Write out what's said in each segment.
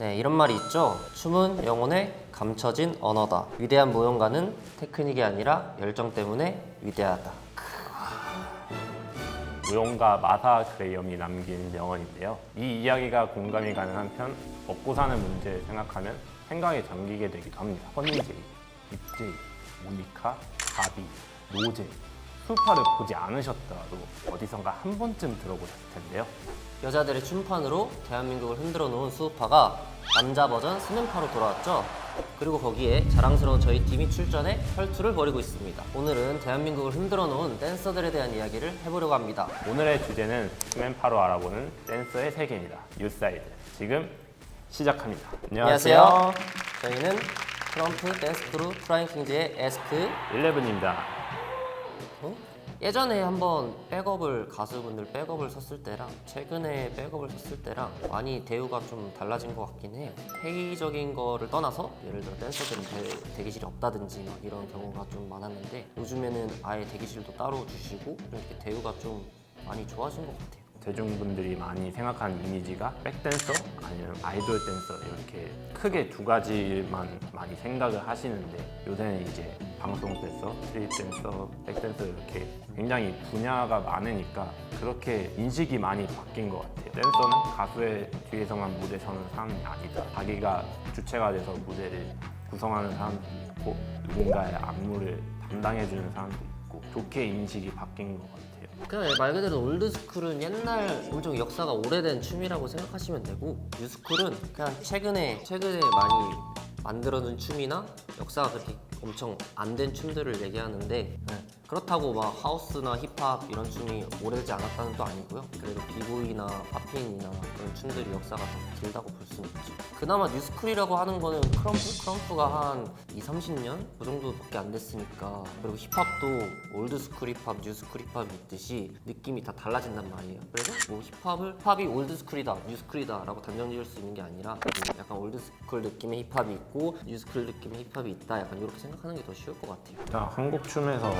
네, 이런 말이 있죠. 춤은 영혼의 감춰진 언어다. 위대한 무용가는 테크닉이 아니라 열정 때문에 위대하다. 무용가 마사 그레이엄이 남긴 명언인데요. 이 이야기가 공감이 가는 한편 먹고 사는 문제를 생각하면 생각에 잠기게 되기도 합니다. 허니제이, 입제이, 모니카, 가비, 노제, 수파를 보지 않으셨더라도 어디선가 한 번쯤 들어보셨을 텐데요. 여자들의 춤판으로 대한민국을 흔들어 놓은 수우파가 남자 버전 스맨파로 돌아왔죠. 그리고 거기에 자랑스러운 저희 팀이 출전해 혈투를 벌이고 있습니다. 오늘은 대한민국을 흔들어 놓은 댄서들에 대한 이야기를 해보려고 합니다. 오늘의 주제는 스맨파로 알아보는 댄서의 세계입니다. 유사이드. 지금 시작합니다. 안녕하세요. 저희는 트럼프 댄스 크루 프라잉 킹즈의 에스크. 11입니다. 어? 예전에 한번 백업을 가수분들 백업을 섰을 때랑 최근에 백업을 섰을 때랑 많이 대우가 좀 달라진 것 같긴 해요. 회의적인 거를 떠나서 예를 들어 댄서들은 대, 대기실이 없다든지 막 이런 경우가 좀 많았는데 요즘에는 아예 대기실도 따로 주시고 이렇게 대우가 좀 많이 좋아진 것 같아요. 대중분들이 많이 생각하는 이미지가 백댄서 아니면 아이돌 댄서 이렇게 크게 두 가지만 많이 생각을 하시는데 요새는 이제 방송 댄서, 스트릿 댄서, 백댄서 이렇게 굉장히 분야가 많으니까 그렇게 인식이 많이 바뀐 것 같아요. 댄서는 가수의 뒤에서만 무대 서는 사람이 아니다. 자기가 주체가 돼서 무대를 구성하는 사람도 있고 누군가의 안무를 담당해주는 사람도 있고 좋게 인식이 바뀐 것 같아요. 그냥 말 그대로 올드스쿨은 옛날 엄청 역사가 오래된 춤이라고 생각하시면 되고 뉴스쿨은 그냥 최근에 최근에 많이 만들어둔 춤이나 역사가 그렇게 엄청 안 된 춤들을 얘기하는데 네. 그렇다고 막 하우스나 힙합 이런 춤이 오래되지 않았다는 도 아니고요. 그래도 비보이나 팝핀이나 그런 춤들이 역사가 더 길다고 볼 수는 있죠. 그나마 뉴스쿨이라고 하는 거는 크럼프? 크럼프가 한 2, 30년? 그 정도밖에 안 됐으니까 그리고 힙합도 올드스쿨 힙합, 뉴스쿨 힙합이 있듯이 느낌이 다 달라진단 말이에요. 그래서 뭐 힙합을 힙합이 올드스쿨이다, 뉴스쿨이다 라고 단정 지을 수 있는 게 아니라 좀 약간 올드스쿨 느낌의 힙합이 있고 뉴스쿨 느낌의 힙합이 있다 약간 이렇게 생각하는 게 더 쉬울 것 같아요. 일단 한국 춤에서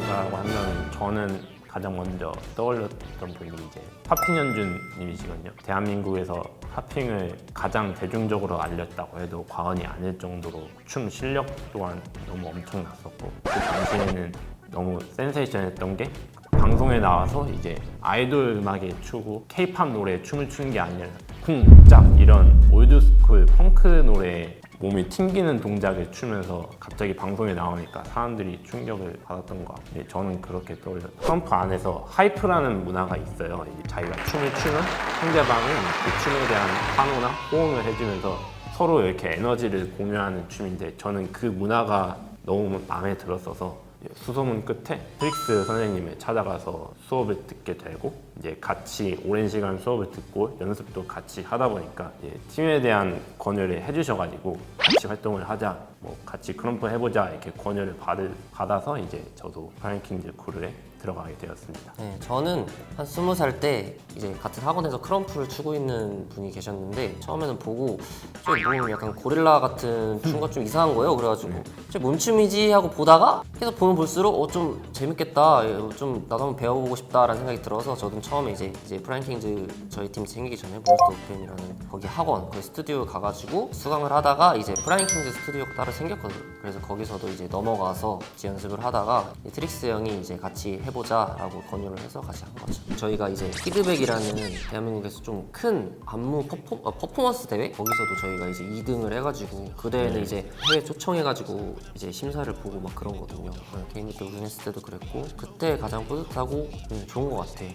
역사라고 하면 저는 가장 먼저 떠올렸던 분이 이제 팝핑현준님이시거든요. 대한민국에서 팝핑을 가장 대중적으로 알렸다고 해도 과언이 아닐 정도로 춤 실력 또한 너무 엄청났었고 그 당시에는 너무 센세이션했던 게 방송에 나와서 이제 아이돌 음악에 추고 케이팝 노래에 춤을 추는 게 아니라 쿵짝 이런 올드스쿨 펑크 노래에 몸이 튕기는 동작을 추면서 갑자기 방송에 나오니까 사람들이 충격을 받았던 것 같아요. 저는 그렇게 떠올려요. 트럼프 안에서 하이프라는 문화가 있어요. 자기가 춤을 추면 상대방은 그 춤에 대한 환호나 호응을 해주면서 서로 이렇게 에너지를 공유하는 춤인데 저는 그 문화가 너무 마음에 들었어서 수소문 끝에 트릭스 선생님을 찾아가서 수업을 듣게 되고 이제 같이 오랜 시간 수업을 듣고 연습도 같이 하다 보니까 이제 팀에 대한 권유를 해주셔가지고 같이 활동을 하자 뭐 같이 크럼프 해보자 이렇게 권유를 받을, 받아서 이제 저도 프라이킹즈 크루에 들어가게 되었습니다. 네, 저는 한 스무 살 때 이제 같은 학원에서 크럼프를 추고 있는 분이 계셨는데 처음에는 보고 저뭐 약간 고릴라 같은 춤과 좀 이상한 거예요. 그래가지고 저 몸춤이지 하고 보다가 계속 보면 볼수록 어 좀 재밌겠다, 어, 좀 나도 한번 배워보고 싶다라는 생각이 들어서 저도 처음에 이제 이제 프라잉킹즈 저희 팀이 생기기 전에 몬스터 오펜이라는 거기 학원 거기 스튜디오 가가지고 수강을 하다가 이제 프라잉킹즈 스튜디오가 따로 생겼거든요. 그래서 거기서도 이제 넘어가서 연습을 하다가 이 트릭스 형이 이제 같이 해보자 라고 권유를 해서 같이 한 거죠. 저희가 이제 피드백이라는 대한민국에서 좀 큰 안무 퍼포, 어, 퍼포먼스 대회 거기서도 저희가 이제 2등을 해가지고 그 대회는 이제 해외 초청해가지고 이제 심사를 보고 막 그런 거든요. 네, 개인기 때 우승했을 때도 그랬고 그때 가장 뿌듯하고 음, 좋은 것 같아요.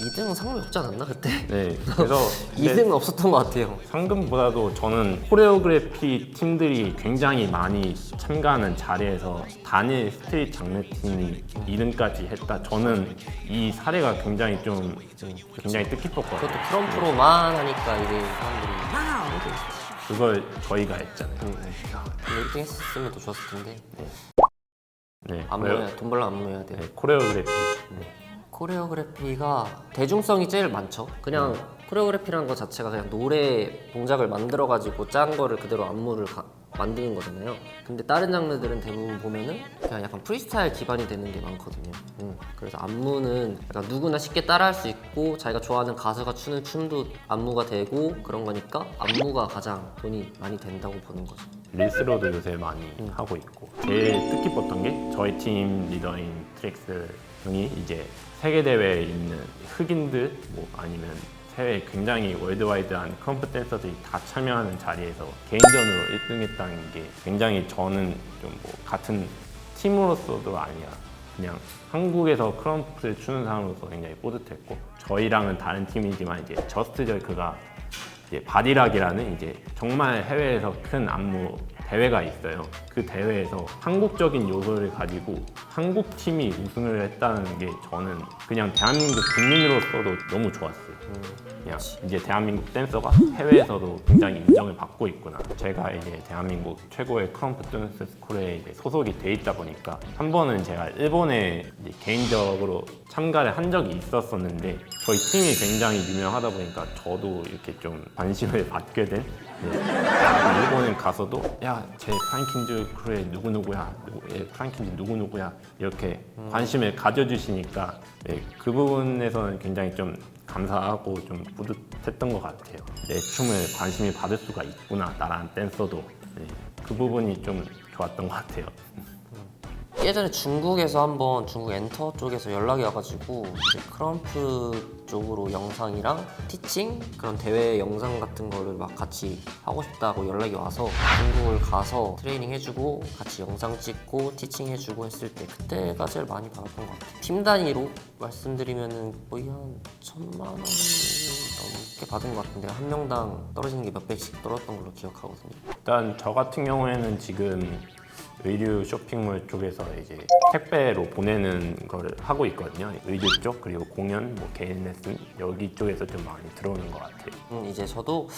2등은 상관이 없지 않았나 그때? 네, 그래서 근데 2등은 없었던 것 같아요. 상금보다도 저는 코레오그래피 팀들이 굉장히 많이 참가하는 자리에서 단일 스트릿 장르팀이 2등까지 했다. 저는 이 사례가 굉장히 좀 굉장히 뜻깊었거든요. 그것도 트럼프로만 하니까 이제 사람들이 그걸 저희가 했잖아요. 음, 음. 근데 1등 했었으면 더 좋았을 텐데 네, 안무 코레오- 해야 돈 벌려 안무 해야 돼요. 네, 코레오그래피. 코레오그래피가 대중성이 제일 많죠. 그냥 코레오그래피라는 것 자체가 그냥 노래 동작을 만들어 가지고 짠 거를 그대로 안무를 가- 만드는 거잖아요. 근데 다른 장르들은 대부분 보면은 그냥 약간 프리스타일 기반이 되는 게 많거든요. 음, 그래서 안무는 약간 누구나 쉽게 따라할 수 있고 자기가 좋아하는 가수가 추는 춤도 안무가 되고 그런 거니까 안무가 가장 돈이 많이 된다고 보는 거죠. 릴스로도 요새 많이 하고 있고 제일 뜻깊었던 게 저희 팀 리더인 트릭스 형이 이제 세계 대회에 있는 흑인들 뭐 아니면 해외 굉장히 월드와이드한 컴프 댄서들이 다 참여하는 자리에서 개인전으로 1등했다는 게 굉장히 저는 좀 뭐 같은 팀으로서도 아니야. 그냥 한국에서 크럼프를 추는 사람으로서 굉장히 뿌듯했고 저희랑은 다른 팀이지만 이제 저스트 절크가 이제 바디락이라는 이제 정말 해외에서 큰 안무 대회가 있어요. 그 대회에서 한국적인 요소를 가지고 한국 팀이 우승을 했다는 게 저는 그냥 대한민국 국민으로서도 너무 좋았어요. 그냥 이제 대한민국 댄서가 해외에서도 굉장히 인정을 받고 있구나. 제가 이제 대한민국 최고의 크럼프 댄스 스쿨에 소속이 돼 있다 보니까 한 번은 제가 일본에 개인적으로 참가를 한 적이 있었었는데 저희 팀이 굉장히 유명하다 보니까 저도 이렇게 좀 관심을 받게 된 네. 일본에 가서도 야제 프랑킨즈 크루의 누구 누구야, 얘 프랑킨즈 누구 누구야 이렇게 관심을 가져주시니까 네, 그 부분에서는 굉장히 좀 감사하고 좀 뿌듯했던 것 같아요. 내 춤을 관심이 받을 수가 있구나 나라는 댄서도 네, 그 부분이 좀 좋았던 것 같아요. 예전에 중국에서 한번 중국 엔터 쪽에서 연락이 와가지고 이제 크럼프 쪽으로 영상이랑 티칭 그런 대회 영상 같은 거를 막 같이 하고 싶다고 연락이 와서 중국을 가서 트레이닝 해주고 같이 영상 찍고 티칭 해주고 했을 때 그때가 제일 많이 받았던 것 같아요. 팀 단위로 말씀드리면은 거의 한 천만 원 넘게 받은 것 같은데 한 명당 떨어지는 게 몇 백씩 떨어졌던 걸로 기억하거든요. 일단 저 같은 경우에는 지금 의류 쇼핑몰 쪽에서 이제 택배로 보내는 거를 하고 있거든요. 의류 쪽 그리고 공연, 뭐 개인 레슨 여기 쪽에서 좀 많이 들어오는 것 같아요. 음, 이제 저도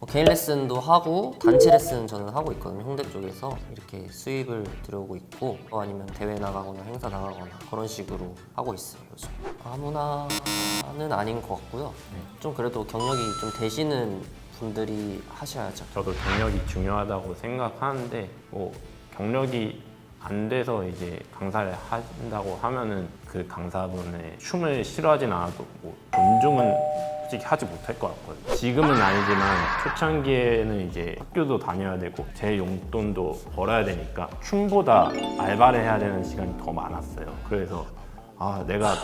뭐 개인 레슨도 하고 단체 레슨 저는 하고 있거든요 홍대 쪽에서. 이렇게 수입을 들여오고 있고 또 아니면 대회 나가거나 행사 나가거나 그런 식으로 하고 있어요 요즘. 아무나는 아닌 것 같고요. 좀 그래도 경력이 좀 되시는 분들이 하셔야죠. 저도 경력이 중요하다고 생각하는데 뭐 경력이 안 돼서 이제 강사를 한다고 하면은 그 강사분의 춤을 싫어하진 않아도 뭐 존중은 솔직히 하지 못할 것 같거든요. 지금은 아니지만 초창기에는 이제 학교도 다녀야 되고 제 용돈도 벌어야 되니까 춤보다 알바를 해야 되는 시간이 더 많았어요. 그래서 아 내가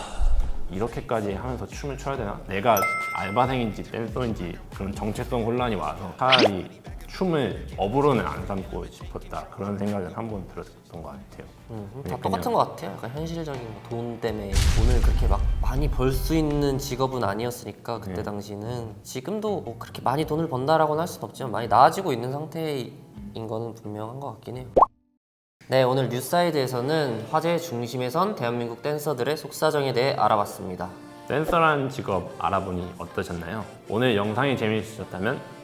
이렇게까지 하면서 춤을 춰야 되나? 내가 알바생인지 댄서인지 그런 정체성 혼란이 와서 차라리 춤을 업으로는 안 삼고 싶었다 그런 생각은 한 번 들었던 것 같아요. 음, 네, 다 똑같은 것 같아요 약간 현실적인 뭐돈 때문에 돈을 그렇게 막 많이 벌 수 있는 직업은 아니었으니까 그때 네. 당시는 지금도 뭐 그렇게 많이 돈을 번다라고는 할 수는 없지만 많이 나아지고 있는 상태인 거는 분명한 것 같긴 해요 네, 오늘 뉴사이드에서는 화제의 중심에 선 대한민국 댄서들의 속사정에 대해 알아봤습니다. 댄서라는 직업 알아보니 어떠셨나요? 오늘 영상이 재미있으셨다면